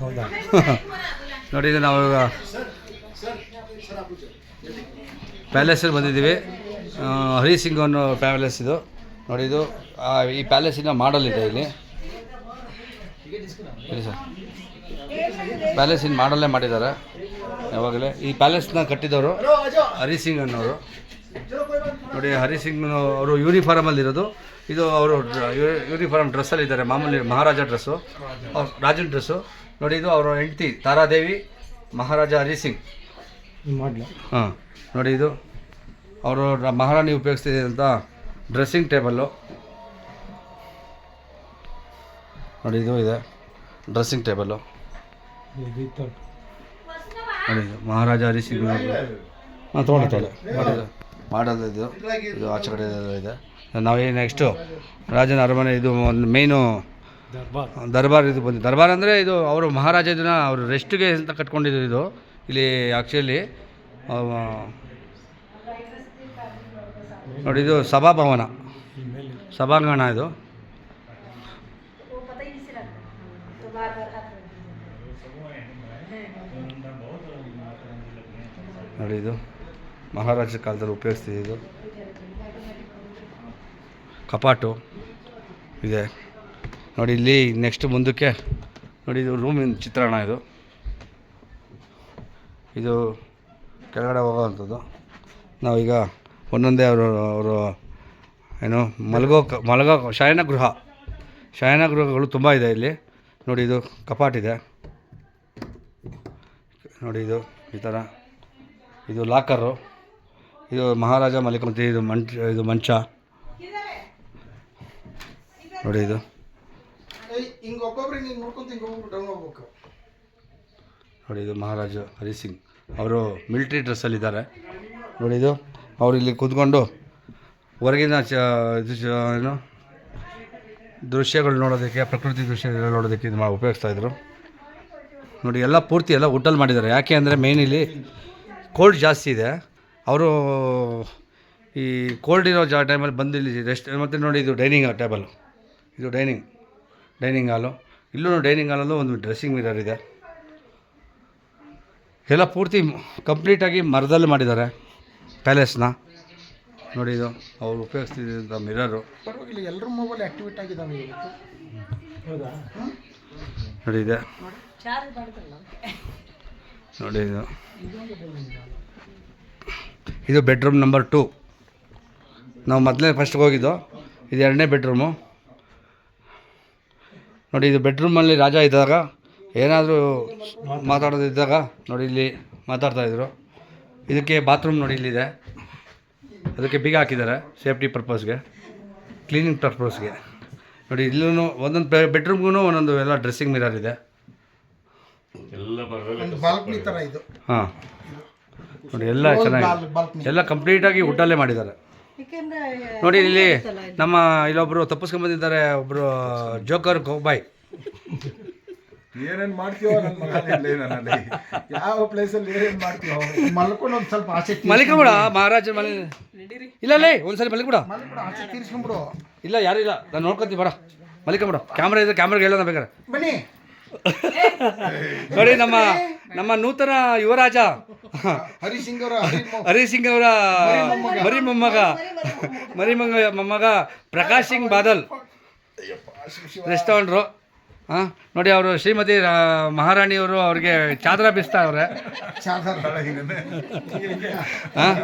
ಹೌದಾ? ನೋಡಿ ಇದು ನಾವು ಇವಾಗ ಪ್ಯಾಲೇಸಲ್ಲಿ ಬಂದಿದ್ದೀವಿ. ಹರಿ ಸಿಂಗ್ ಅನ್ನೋ ಪ್ಯಾಲೇಸ್ ಇದು. ನೋಡಿ ಇದು ಆ, ಈ ಪ್ಯಾಲೇಸಿನ ಮಾಡಲ್ ಇದೆ ಇಲ್ಲಿ. ಹೇಳಿ ಸರ್. ಪ್ಯಾಲೇಸಿನ ಮಾಡಲ್ಲೇ ಮಾಡಿದ್ದಾರೆ. ಯಾವಾಗಲೇ. ಈ ಪ್ಯಾಲೇಸ್ನ ಕಟ್ಟಿದವರು ಹರಿ ಸಿಂಗ್ ಅನ್ನೋರು. ನೋಡಿ ಹರಿ ಸಿಂಗ್ ಅವರು ಯೂನಿಫಾರ್ಮಲ್ಲಿರೋದು. ಇದು ಅವರು ಯೂನಿಫಾರ್ಮ್ ಡ್ರೆಸ್ಸಲ್ಲಿ ಇದ್ದಾರೆ ಮಾಮೂಲಿ ಮಹಾರಾಜ ಡ್ರೆಸ್ಸು. ರಾಜನ ಡ್ರೆಸ್ಸು. ನೋಡಿ ಇದು ಅವರ ಹೆಂಡತಿ ತಾರಾದೇವಿ ಮಹಾರಾಜ ಹರಿ ಸಿಂಗ್ ಮಾಡಲ. ಹಾಂ ನೋಡಿ ಇದು ಅವರು ಮಹಾರಾಣಿ ಉಪಯೋಗಿಸ್ತಿದ್ದಂಥ ಡ್ರೆಸ್ಸಿಂಗ್ ಟೇಬಲ್ಲು. ನೋಡಿ ಇದು ಇದೆ ಡ್ರೆಸ್ಸಿಂಗ್ ಟೇಬಲ್ಲು. ನೋಡಿ ಇದು ಮಹಾರಾಜ ಹರಿ ಸಿಂಗ್ ಹಾಂ ತೊಗೊಳ್ಳಿ ತೊಗೊಳ್ಳಿ ನೋಡಿ ಮಾಡೋದು ಇದು. ಇದು ಆಚೆ ಕಡೆ ಇದೆ. ನಾವೇ ನೆಕ್ಸ್ಟು ರಾಜನ ಅರಮನೆ ಇದು ಒಂದು ಮೇಯ್ನು ದರ್ಬಾರ್ ಇದು ಬಂದು ದರ್ಬಾರ್ ಅಂದರೆ ಇದು ಅವರು ಮಹಾರಾಜ ದಿನ ಅವರು ರೆಸ್ಟ್ಗೆ ಅಂತ ಕಟ್ಕೊಂಡಿದ್ದು ಇದು. ಇಲ್ಲಿ ಆ್ಯಕ್ಚುಲಿ ನೋಡಿ ಇದು ಸಭಾಭವನ ಸಭಾಂಗಣ ಇದು. ನೋಡಿ ಇದು. ಮಹಾರಾಜ ಕಾಲದಲ್ಲಿ ಉಪಯೋಗಿಸ್ತಿದ್ದು ಕಪಾಟು ಇದೆ. ನೋಡಿ, ಇಲ್ಲಿ ನೆಕ್ಸ್ಟ್ ಮುಂದಕ್ಕೆ, ನೋಡಿ, ಇದು ರೂಮಿನ ಚಿತ್ರಣ ಇದು. ಇದು ಕೆಳಗಡೆ ಹೋಗೋವಂಥದ್ದು. ನಾವೀಗ ಒಂದೊಂದೇ ಅವರು ಅವರು, ಏನು, ಮಲಗೋ ಮಲಗೋ, ಶಯನ ಗೃಹ. ಶಯನ ಗೃಹಗಳು ತುಂಬ ಇದೆ ಇಲ್ಲಿ. ನೋಡಿ, ಇದು ಕಪಾಟಿದೆ ನೋಡಿ, ಇದು ಈ ಥರ ಇದು ಲಾಕರು ಇದು ಮಹಾರಾಜ ಮಲಿಕಂತಿ ಇದು ಮಂಚ ಇದು ಮಂಚ. ನೋಡಿ ಇದು. ನೋಡಿ ಇದು ಮಹಾರಾಜ ಹರಿ ಸಿಂಗ್. ಅವರು ಮಿಲ್ಟ್ರಿ ಡ್ರೆಸ್ಸಲ್ಲಿದ್ದಾರೆ ನೋಡಿ ಇದು. ಅವರು ಇಲ್ಲಿ ಕೂತ್ಕೊಂಡು ಹೊರಗಿನ ಚ ಇದು ಏನು ದೃಶ್ಯಗಳು ನೋಡೋದಕ್ಕೆ ಪ್ರಕೃತಿ ದೃಶ್ಯಗಳು ನೋಡೋದಕ್ಕೆ ಇದು ಉಪಯೋಗಿಸ್ತಾ ಇದ್ರು. ನೋಡಿ ಎಲ್ಲ ಪೂರ್ತಿ ಎಲ್ಲ ಊಟಲ್ಲಿ ಮಾಡಿದ್ದಾರೆ. ಯಾಕೆ ಅಂದರೆ ಮೇಯ್ನ್ ಇಲ್ಲಿ ಕೋಲ್ಡ್ ಜಾಸ್ತಿ ಇದೆ. ಅವರು ಈ ಕೋಲ್ಡ್ ಇರೋ ಜಾ ಟೈಮಲ್ಲಿ ಬಂದು ಇಲ್ಲಿ ರೆಸ್ಟ್ ಮತ್ತು ನೋಡಿ ಇದು ಡೈನಿಂಗ್ ಟೇಬಲ್ ಇದು ಡೈನಿಂಗ್ ಡೈನಿಂಗ್ ಹಾಲು ಇಲ್ಲೂ ಡೈನಿಂಗ್ ಹಾಲಲ್ಲೂ ಒಂದು ಡ್ರೆಸ್ಸಿಂಗ್ ಮಿರರ್ ಇದೆ. ಎಲ್ಲ ಪೂರ್ತಿ ಕಂಪ್ಲೀಟಾಗಿ ಮರದಲ್ಲಿ ಮಾಡಿದ್ದಾರೆ. ಪ್ಯಾಲೇಸ್ನ ನೋಡಿ ಇದು ಅವ್ರು ಉಪಯೋಗಿಸ್ತಿದ್ದಂಥ ಮಿರರು ಪರವಾಗಿಲ್ಲ ಎಲ್ಲರೂ ಮೊಬೈಲ್ ಆಕ್ಟಿವೇಟ್ ಆಗಿದ್ದಾವೆ ಇವತ್ತು ಹೌದಾ? ನೋಡಿ ಇದೆ. ನೋಡಿ ಇದು. ಇದು ಬೆಡ್ರೂಮ್ ನಂಬರ್ ಟು. ನಾವು ಮೊದಲೇ ಫಸ್ಟ್ಗೆ ಹೋಗಿದ್ದು ಇದು ಎರಡನೇ ಬೆಡ್ರೂಮು. ನೋಡಿ ಇದು ಬೆಡ್ರೂಮಲ್ಲಿ ರಾಜ ಇದ್ದಾಗ ಏನಾದರೂ ಮಾತಾಡೋದಿದ್ದಾಗ ನೋಡಿ ಇಲ್ಲಿ ಮಾತಾಡ್ತಾಯಿದ್ರು ಇದಕ್ಕೆ ಬಾತ್ರೂಮ್ ನೋಡಿ ಇಲ್ಲಿದೆ. ಅದಕ್ಕೆ ಬೀಗ ಹಾಕಿದ್ದಾರೆ ಸೇಫ್ಟಿ ಪರ್ಪಸ್ಗೆ ಕ್ಲೀನಿಂಗ್ ಪರ್ಪಸ್ಗೆ ನೋಡಿ ಇಲ್ಲೂ ಒಂದೊಂದು ಬೆಡ್ರೂಮ್ಗೂ ಒಂದೊಂದು ಎಲ್ಲ ಡ್ರೆಸ್ಸಿಂಗ್ ಮಿರರ್ ಇದೆ. ಹಾಂ. ನೋಡಿ ಎಲ್ಲ ಚೆನ್ನಾಗಿ ಎಲ್ಲ ಎಲ್ಲ ಕಂಪ್ಲೀಟಾಗಿ ವುಡ್ಡಲ್ಲೇ ಮಾಡಿದ್ದಾರೆ. ನೋಡಿ ಇಲ್ಲಿ ನಮ್ಮ ಇಲ್ಲೊಬ್ರು ತಪ್ಪಿಸ್ಕೊಂಡ್ಬಂದಿದ್ದಾರೆ ಒಬ್ಬರು ಜೋಕರ್ ಗೋಬಾಯ್ ಏನೇನ್ ಮಾಡ್ತೀವೋ ನನ್ನ ಮಗನಲ್ಲಿ ನನ್ನಲ್ಲಿ. ಯಾವ ಪ್ಲೇಸಲ್ಲಿ ಏನೇನ್ ಮಾಡ್ತೀವೋ ಮಲ್ಕೊಂಡು ಒಂದು ಸ್ವಲ್ಪ ಆಸೆ ಮಲಿಕಬಿಡ ಮಹಾರಾಜ ಮನೆ ಇಲ್ಲ ಲೇ ಒಂದ್ಸರಿ ಮಲಿಕಬಿಡ. ಮಲ್ಕೊಂಡು ಆಸೆ ತೀರಿಸ್ಕೊಂಬಿಡು. ಇಲ್ಲ ಯಾರು ಇಲ್ಲ. ನಾನು ನೋಡ್ಕೊತೀವಿ ಬೇಡ ಮಲಿಕಬಿಡ. ಕ್ಯಾಮ್ರಾ ಇದೆ ಕ್ಯಾಮ್ರಾಗೆ ಹೇಳೋಣ ಬೇಕಾರೆ ಬನ್ನಿ. ನೋಡಿ ನಮ್ಮ ನಮ್ಮ ನೂತನ ಯುವರಾಜ. ಹರಿಸಿಂಗ್ ಅವರ ಹರಿ ಮೊ- ಹರಿ ಸಿಂಗ್ ಅವರ ಮರಿ ಮೊಮ್ಮಗ ಮರಿ ಮೊಮ್ಮ ಮೊಮ್ಮಗ ಪ್ರಕಾಶ್ ಸಿಂಗ್ ಬಾದಲ್. ರೆಸ್ಟೋರೆಂಟ್ರು. ಹಾಂ ನೋಡಿ ಅವರು ಶ್ರೀಮತಿ ಮಹಾರಾಣಿಯವರು ಅವ್ರಿಗೆ ಚಾದ್ರ ಬಿಸ್ತಾ ಅವ್ರೆ. ಹಾಂ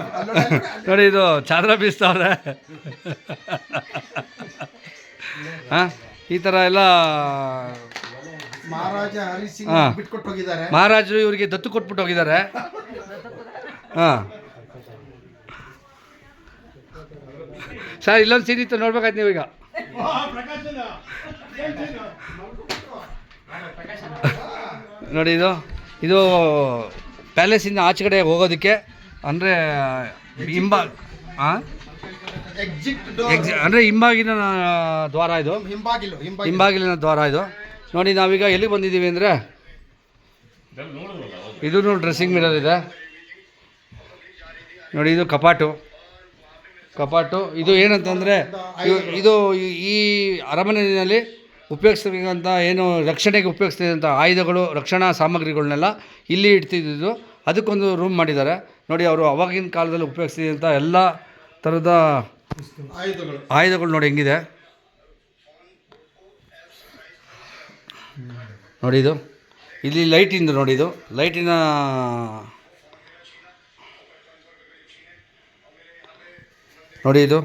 ನೋಡಿ ಇದು ಚಾದ್ರ ಬೀಸ್ತಾವ್ರೆ ಹಾಂ ಈ ಥರ ಎಲ್ಲ ಮಹಾರಾಜ ಹರಿ ಸಿಂಗ್ ಹಾ. ಬಿಟ್ಕೊಟ್ಟು ಹೋಗಿದ್ದಾರೆ ಮಹಾರಾಜರು ಇವರಿಗೆ ದತ್ತು ಕೊಟ್ಬಿಟ್ಟು ಹೋಗಿದ್ದಾರೆ. ಹಾಂ. ಸರ್ ಇಲ್ಲೊಂದು ಸೀನ್ ಇತ್ತು ನೋಡ್ಬೇಕಾಯ್ತು ನೀವೀಗ. ನೋಡಿ ಇದು ಇದು ಪ್ಯಾಲೇಸಿಂದ ಆಚೆ ಕಡೆ ಹೋಗೋದಕ್ಕೆ ಅಂದರೆ ಹಿಂಬಾಗ್ ಹಾಂ ಎಕ್ಸಿಟ್ ಎಕ್ಸಿ ಅಂದರೆ ಹಿಂಬಾಗಿನ ದ್ವಾರ ಇದು. ಹಿಂಬಾಗಿಲು ಹಿಂಬಾಗಿಲು. ಹಿಂಬಾಗಿಲಿನ ದ್ವಾರ ಇದು. ನೋಡಿ ನಾವೀಗ ಎಲ್ಲಿ ಬಂದಿದ್ದೀವಿ ಅಂದರೆ? ಇದೂ ಡ್ರೆಸ್ಸಿಂಗ್ ಮಿರರ್ ಇದೆ. ನೋಡಿ ಇದು ಕಪಾಟು. ಕಪಾಟು ಇದು ಏನಂತಂದರೆ ಇದು ಈ ಅರಮನೆಯಲ್ಲಿ ಉಪಯೋಗಿಸ್ತಕ್ಕಂಥ ಏನು ರಕ್ಷಣೆಗೆ ಉಪಯೋಗಿಸ್ತಿದ್ದಂಥ ಆಯುಧಗಳು ರಕ್ಷಣಾ ಸಾಮಗ್ರಿಗಳನ್ನೆಲ್ಲ ಇಲ್ಲಿ ಇಡ್ತಿದ್ದು ಅದಕ್ಕೊಂದು ರೂಮ್ ಮಾಡಿದ್ದಾರೆ. ನೋಡಿ ಅವರು ಅವಾಗಿನ ಕಾಲದಲ್ಲಿ ಉಪಯೋಗಿಸ್ತಿದ್ದಂಥ ಎಲ್ಲ ಥರದ ಆಯುಧಗಳು. ಆಯುಧಗಳು ನೋಡಿ ಹೆಂಗಿದೆ. ನೋಡಿ ಇದು. ಇಲ್ಲಿ ಲೈಟಿಂದು ನೋಡಿ ಇದು. ಲೈಟಿನ ನೋಡಿ ಇದು.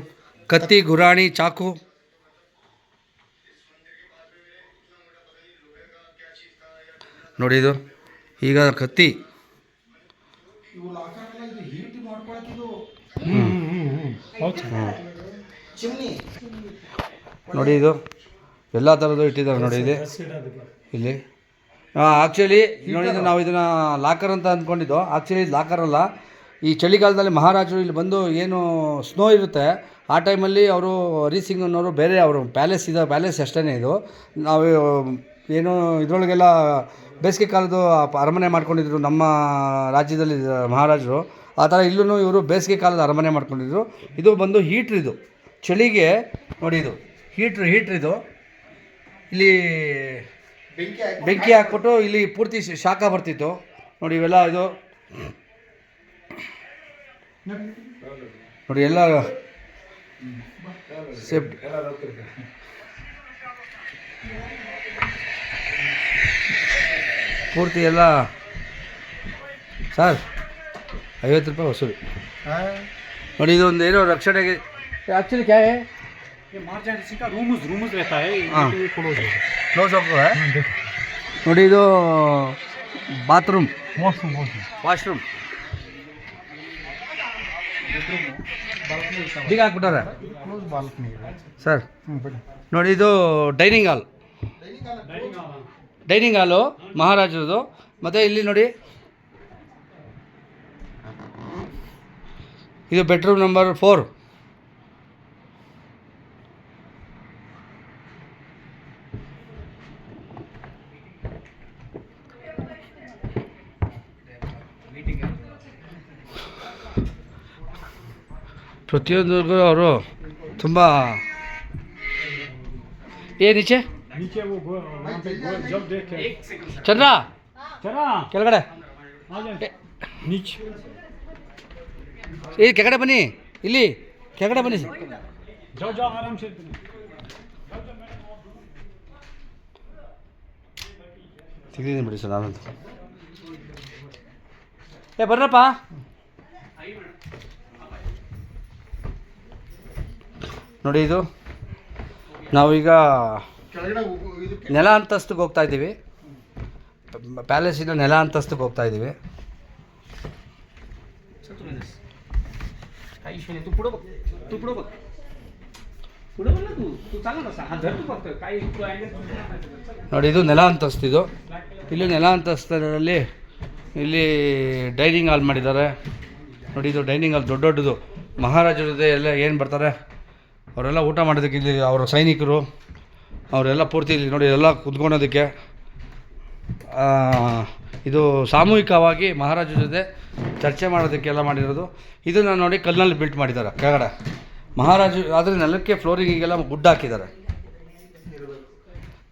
ಕತ್ತಿ ಗುರಾಣಿ ಚಾಕು. ನೋಡಿ ಇದು. ಈಗ ಕತ್ತಿ. ನೋಡಿ ಇದು. ಎಲ್ಲ ಥರದ್ದು ಇಟ್ಟಿದ್ದಾರೆ ನೋಡಿ ಇಲ್ಲಿ. ಇಲ್ಲಿ. ಆ್ಯಕ್ಚುಲಿ ನೋಡಿದ್ರೆ ನಾವು ಇದನ್ನು ಲಾಕರ್ ಅಂತ ಅಂದ್ಕೊಂಡಿದ್ದು. ಆ್ಯಕ್ಚುಲಿ ಇದು ಲಾಕರ್ ಅಲ್ಲ. ಈ ಚಳಿಗಾಲದಲ್ಲಿ ಮಹಾರಾಜರು ಇಲ್ಲಿ ಬಂದು ಏನು ಸ್ನೋ ಇರುತ್ತೆ. ಆ ಟೈಮಲ್ಲಿ ಅವರು ಹರಿ ಸಿಂಗ್ ಅನ್ನೋರು ಬೇರೆ ಅವರು. ಪ್ಯಾಲೇಸ್ ಇದೆ ಪ್ಯಾಲೇಸ್ ಅಷ್ಟೇ ಇದು. ನಾವು ಏನು ಇದರೊಳಗೆಲ್ಲ ಬೇಸಿಗೆ ಕಾಲದ ಅರಮನೆ ಮಾಡ್ಕೊಂಡಿದ್ರು ನಮ್ಮ ರಾಜ್ಯದಲ್ಲಿ ಮಹಾರಾಜರು. ಆ ಥರ ಇಲ್ಲೂ ಇವರು ಬೇಸಿಗೆ ಕಾಲದ ಅರಮನೆ ಮಾಡ್ಕೊಂಡಿದ್ರು. ಇದು ಬಂದು ಹೀಟ್ರ್ ಇದು. ಚಳಿಗೆ ನೋಡಿ ಇದು. ಹೀಟ್ರ್ ಹೀಟ್ರ್ ಇದು. ಇಲ್ಲಿ ಬೆಂಕಿ ಹಾಕಿ ಬೆಂಕಿ ಹಾಕ್ಬಿಟ್ಟು ಇಲ್ಲಿ ಪೂರ್ತಿ ಶಾಖ ಬರ್ತಿತ್ತು. ನೋಡಿ ಇವೆಲ್ಲ ಇದು. ನೋಡಿ ಎಲ್ಲ ಸೇಫ್ಟಿ. ಪೂರ್ತಿ ಎಲ್ಲ ಸರ್ ಐವತ್ತು ರೂಪಾಯಿ ವಸೂಲಿ. ನೋಡಿ ಇದೊಂದು ಏನೋ ರಕ್ಷಣೆಗೆ ಆ್ಯಕ್ಚುಲಿ ಕ್ಯಾ ಹೈ ये मार्जेंसी का रूम रूम रहता है हाँ। ये क्लोज है ಕ್ಲೋಸ್ ಅಪ್ ನೋಡಿ ಇದು ಬಾತ್ರೂಮ್ मौसम मौसम ವಾಶ್ರೂಮ್ ಬೀಗ ಹಾಕ್ಬಿಟ್ಟಾರೆ क्लोज बालकनी है ಸರ್ हम्म बड़ी ನೋಡಿ ಇದು dining hall dining hall dining hall ಮಹಾರಾಜರದು ಮತ್ತು ಇಲ್ಲಿ ನೋಡಿ ಇದು ಬೆಡ್ರೂಮ್ ನಂಬರ್ ಫೋರ್ ಪ್ರತಿಯೊಂದರಿಗೂ ಅವರು ತುಂಬ ಏನಿಚೆ ಚಂದ್ರ! ಕೆಳಗಡೆ. ಇಲ್ಲಿ ಕೆಳಗಡೆ ಬನ್ನಿ. ಇಲ್ಲಿ, ಕೆಳಗಡೆ ಬನ್ನಿ. ತೆಗ್ದಿದ್ದೀನಿ ಬಿಡಿ ಸರ್, ನಾನಂತೂ. ಏ, ಬರ್ರಪ್ಪ. ನೋಡಿ ಇದು. ನಾವೀಗ ನೆಲ ಅಂತಸ್ತಿಗೆ ಹೋಗ್ತಾ ಇದ್ದೀವಿ. ಪ್ಯಾಲೇಸಿಂದ ನೆಲ ಅಂತಸ್ತಿಗೆ ಹೋಗ್ತಾ ಇದ್ದೀವಿ. ನೋಡಿ ಇದು ನೆಲ ಅಂತಸ್ತಿದು ಇಲ್ಲಿ ನೆಲ ಅಂತಸ್ತದಲ್ಲಿ ಇಲ್ಲಿ ಡೈನಿಂಗ್ ಹಾಲ್ ಮಾಡಿದ್ದಾರೆ. ನೋಡಿ ಇದು ಡೈನಿಂಗ್ ಹಾಲ್ ದೊಡ್ಡ ದೊಡ್ಡದು. ಮಹಾರಾಜರದೇ ಎಲ್ಲ ಏನು ಬರ್ತಾರೆ? ಅವರೆಲ್ಲ ಊಟ ಮಾಡೋದಕ್ಕೆ ಇಲ್ಲಿ ಅವರ ಸೈನಿಕರು, ಅವರೆಲ್ಲ ಪೂರ್ತಿ ಇಲ್ಲಿ ನೋಡಿ ಎಲ್ಲ ಕುತ್ಕೊಳೋದಕ್ಕೆ ಇದು ಸಾಮೂಹಿಕವಾಗಿ ಮಹಾರಾಜರ ಜೊತೆ ಚರ್ಚೆ ಮಾಡೋದಕ್ಕೆಲ್ಲ ಮಾಡಿರೋದು. ಇದನ್ನು ನೋಡಿ ಕಲ್ಲಿನಲ್ಲಿ ಬಿಲ್ಟ್ ಮಾಡಿದ್ದಾರೆ, ಕೆಳಗಡೆ. ಮಹಾರಾಜ, ಆದರೆ ನೆಲಕ್ಕೆ ಫ್ಲೋರಿಂಗಿಗೆಲ್ಲ ಗುಡ್ ಹಾಕಿದ್ದಾರೆ.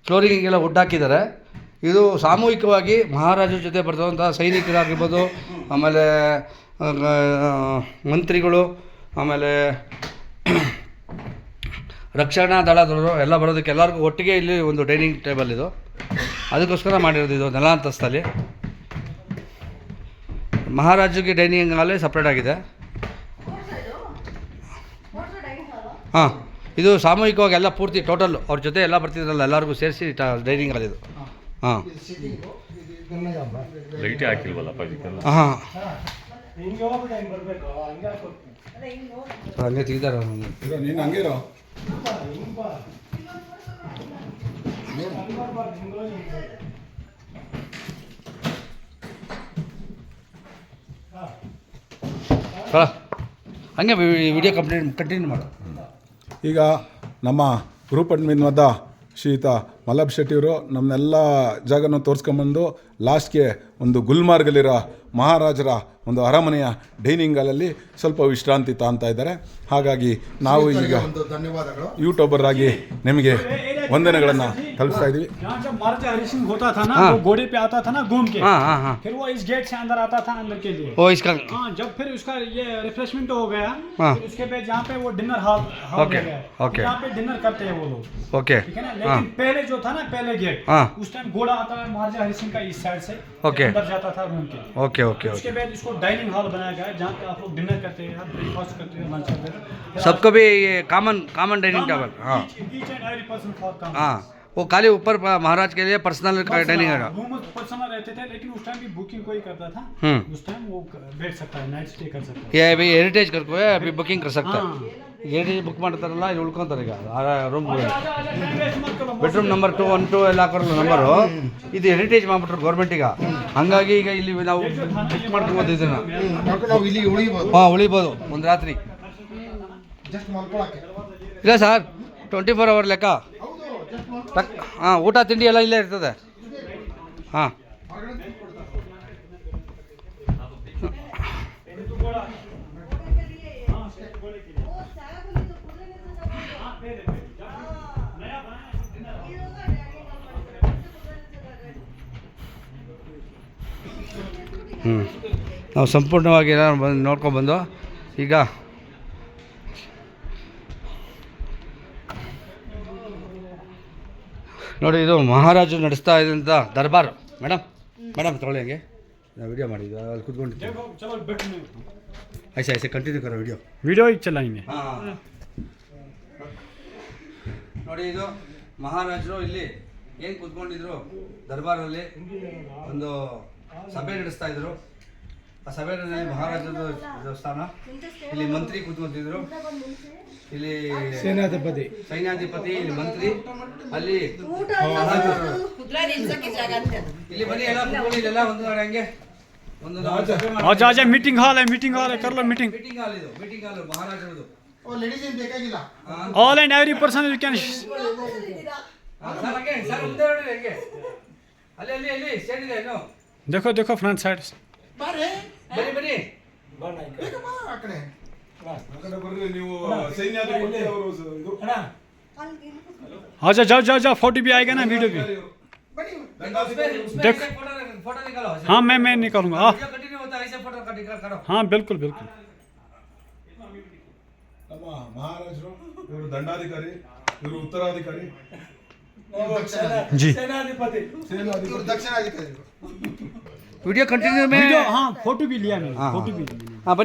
ಫ್ಲೋರಿಂಗಿಗೆಲ್ಲ ವುಡ್ ಹಾಕಿದ್ದಾರೆ. ಇದು ಸಾಮೂಹಿಕವಾಗಿ ಮಹಾರಾಜರ ಜೊತೆ ಬರ್ತದಂಥ ಸೈನಿಕರಾಗಿರ್ಬೋದು, ಆಮೇಲೆ ಮಂತ್ರಿಗಳು, ಆಮೇಲೆ ರಕ್ಷಣಾ ದಳದವರು ಎಲ್ಲ ಬರೋದಕ್ಕೆ ಎಲ್ಲರಿಗೂ ಒಟ್ಟಿಗೆ ಇಲ್ಲಿ ಒಂದು ಡೈನಿಂಗ್ ಟೇಬಲ್ ಇದು. ಅದಕ್ಕೋಸ್ಕರ ಮಾಡಿರೋದು ಇದು ನೆಲ ಅಂತಸ್ತಲ್ಲಿ ಮಹಾರಾಜರಿಗೆ ಡೈನಿಂಗ್ ಹಾಲೇ ಸಪ್ರೇಟ್ ಆಗಿದೆ. ಹಾಂ ಇದು ಸಾಮೂಹಿಕವಾಗಿ ಎಲ್ಲ ಪೂರ್ತಿ ಟೋಟಲ್ ಅವ್ರ ಜೊತೆ ಎಲ್ಲ ಬರ್ತಿದ್ರಲ್ಲ ಎಲ್ಲರಿಗೂ ಸೇರಿಸಿ ಡೈನಿಂಗ್ ಹಾಲ್ ಇದು. ಹಾಂ. ಹಾಂ. ಹಂಗೆ ಹೋಗ್ಬಿಟ್ಟು ಹಿಂಗೆ ವಿಡಿಯೋ ಕಂಪ್ಲೀಟ್ ಕಂಟಿನ್ಯೂ ಮಾಡು. ಈಗ ನಮ್ಮ ಗ್ರೂಪ್ ಅಡ್ಮಿನ್ ಶ್ರೀಯುತ ಮಲ್ಲಬ್ ಶೆಟ್ಟಿಯವರು ನಮ್ಮನ್ನೆಲ್ಲ ಜಾಗನ ತೋರಿಸ್ಕೊಂಬಂದು ಲಾಸ್ಟ್ಗೆ ಒಂದು ಗುಲ್ಮಾರ್ಗಲ್ಲಿರೋ ಮಹಾರಾಜರ ಒಂದು ಅರಮನೆಯ ಡೈನಿಂಗ್ ಹಾಲಲ್ಲಿ ಸ್ವಲ್ಪ ವಿಶ್ರಾಂತಿ ತಾಂತಾ ಇದ್ದಾರೆ. ಹಾಗಾಗಿ ನಾವು ಈಗ ಯೂಟ್ಯೂಬರ್ ಆಗಿ ನಿಮಗೆ ವಂದನೆಗಳನ್ನು ತಲುಪಿಸ್ತಾ ಇದ್ದೀವಿ यहाँ जब महाराजा हरि सिंह होता था ना हाँ। वो घोड़े पे आता था ना घूम के हाँ हाँ हाँ फिर वो इस गेट से अंदर आता था अंदर के लिए ओ इसका हाँ जब फिर उसका ये रिफ्रेशमेंट हो गया हाँ। फिर उसके बाद यहाँ पे वो डिनर हॉल हॉल ओके, हो गया ओके। यहाँ पे डिनर करते हैं वो लोग ओके ठीक है ना हाँ लेकिन पहले जो था ना पहले गेट हाँ। उस टाइम घोड़ा आता है महाराजा हरि सिंह का इस साइड से ओके। अंदर जाता था रूम के ओके ओके उसके बाद इसको डाइनिंग हॉल बनाया गया है जहाँ पे आप लोग डिनर करते हैं ब्रेकफास्ट करते हैं लंच करते हैं। सबको भी ये कॉमन कॉमन डाइनिंग टेबल हाँ। हाँ वो खाली ऊपर महाराज के लिए पर्सनल डाइनिंग है पर्सनल रहते थे लेकिन उस टाइम भी बुकिंग कोई करता था हम्म। उस टाइम वो बैठ सकता है नाइट स्टे कर सकता है। ये अभी हेरिटेज करको है अभी बुकिंग कर सकता हाँ। ಏಡಿ ಬುಕ್ ಮಾಡ್ತಾರಲ್ಲ ಇಲ್ಲಿ ಉಳ್ಕೊತಾರೆ ಈಗ. Room bedroom number two one two ಎಲ್ಲ ಹಾಕೋಲ್ಲ ನಂಬರು ಇದು ಹೆರಿಟೇಜ್ ಮಾಡ್ಬಿಟ್ರು ಗೌರ್ಮೆಂಟ್ ಈಗ. ಹಂಗಾಗಿ ಈಗ ಇಲ್ಲಿ ನಾವು ಬುಕ್ ಮಾಡ್ಕೊಬೋದು ಇದನ್ನು. ಹಾಂ ಉಳಿಬೋದು. ಒಂದು ರಾತ್ರಿ. ಇಲ್ಲ ಸರ್ ಟ್ವೆಂಟಿ ಫೋರ್ ಅವರ್ ಲೆಕ್ಕ ಹಾಂ ಊಟ ತಿಂಡಿ ಎಲ್ಲ ಇಲ್ಲೇ ಇರ್ತದೆ. ಹಾಂ. ಹ್ಞೂ ನಾವು ಸಂಪೂರ್ಣವಾಗಿ ಎಲ್ಲ ಬಂದು ನೋಡ್ಕೊಂಡ್ಬಂದು ಈಗ ನೋಡಿ ಇದು ಮಹಾರಾಜರು ನಡೆಸ್ತಾ ಇದ್ದಂಥ ದರ್ಬಾರ್. ಮೇಡಮ್ ಮೇಡಮ್ ತಗೊಳ್ಳಿ ಹಂಗೆ. ನಾವು ವಿಡಿಯೋ ಮಾಡಿದ್ವಿ ಅಲ್ಲಿ ಕುತ್ಕೊಂಡಿದ್ವಿ ಆಯ್ತು ಆಯ್ಸಾ ಕಂಟಿನ್ಯೂ ಕರೋ ವಿಡಿಯೋ ವಿಡಿಯೋ ಇಚ್ಛಲ್ಲ ಹಿಂಗೆ ನೋಡಿ ಇದು ಮಹಾರಾಜರು ಇಲ್ಲಿ ಏನು ಕುತ್ಕೊಂಡಿದ್ರು ದರ್ಬಾರಲ್ಲಿ? ಒಂದು ಸಭೆ ನಡೆಸ್ತಾ ಇದ್ರು. ಆ ಸಭೆ ಮಹಾರಾಜದ ದೇವಸ್ಥಾನ. ಇಲ್ಲಿ ಮಂತ್ರಿ ಕೂತ್ಕೊಂತಿದ್ರು. ಇಲ್ಲಿ ಸೇನಾಧಿಪತಿ. ಸೈನ್ಯಾಧಿಪತಿ ಇಲ್ಲಿ ಮಂತ್ರಿ. ಅಲ್ಲಿ ಇಲ್ಲಿ ಬನ್ನಿ ಎಲ್ಲ ಕೂತ್ಕೊಂಡು ಇಲ್ಲೆಲ್ಲ ಒಂದು ನೋಡಿ ಹಂಗೆ. ಒಂದು ಆಜಾ. ಮೀಟಿಂಗ್ ಹಾಲ್ ಮೀಟಿಂಗ್ ಹಾಲ್ ಕರ್ಲ ಮೀಟಿಂಗ್ ಹಾಲ್ ಇದು meeting hall ಮಹಾರಾಜರದು. All and every person you can ಅಲ್ಲಿ ಅಲ್ಲಿ ಅಲ್ಲಿ ಸೇರಿದೆ ಏನು देखो देखो फ्रंट साइड ಬಾರೆ ಬನ್ನಿ ಬನ್ನಿ ಬೇಗ ಬಾ ಆ ಕಡೆ ನೀವು ಸೈನ್ಯಾಧಿಪತಿ ಅವರು ಇದು आजा जाओ जाओ जाओ फोटो भी आएगा ना वीडियो भी ಬನ್ನಿ देख देख। फोटो फोटो निकालो हाँ मैं मैं निकालूंगा हाँ वीडियो कंटिन्यू होता है ऐसे फोटो का निकाल करो हाँ बिल्कुल बिल्कुल ನಮ್ಮ ಮಹಾರಾಜರು ಇವರು ದಂಡಾಧಿಕಾರಿ ಇವರು ಉತ್ತರಾಧಿಕಾರಿ जी ಸೇನಾಧಿಪತಿ ಇವ್ರು वीडियो कंटिन्यू में वीडियो हाँ फोटो भी लिया मैंने हाँ, फोटो भी लिया मैंने हाँ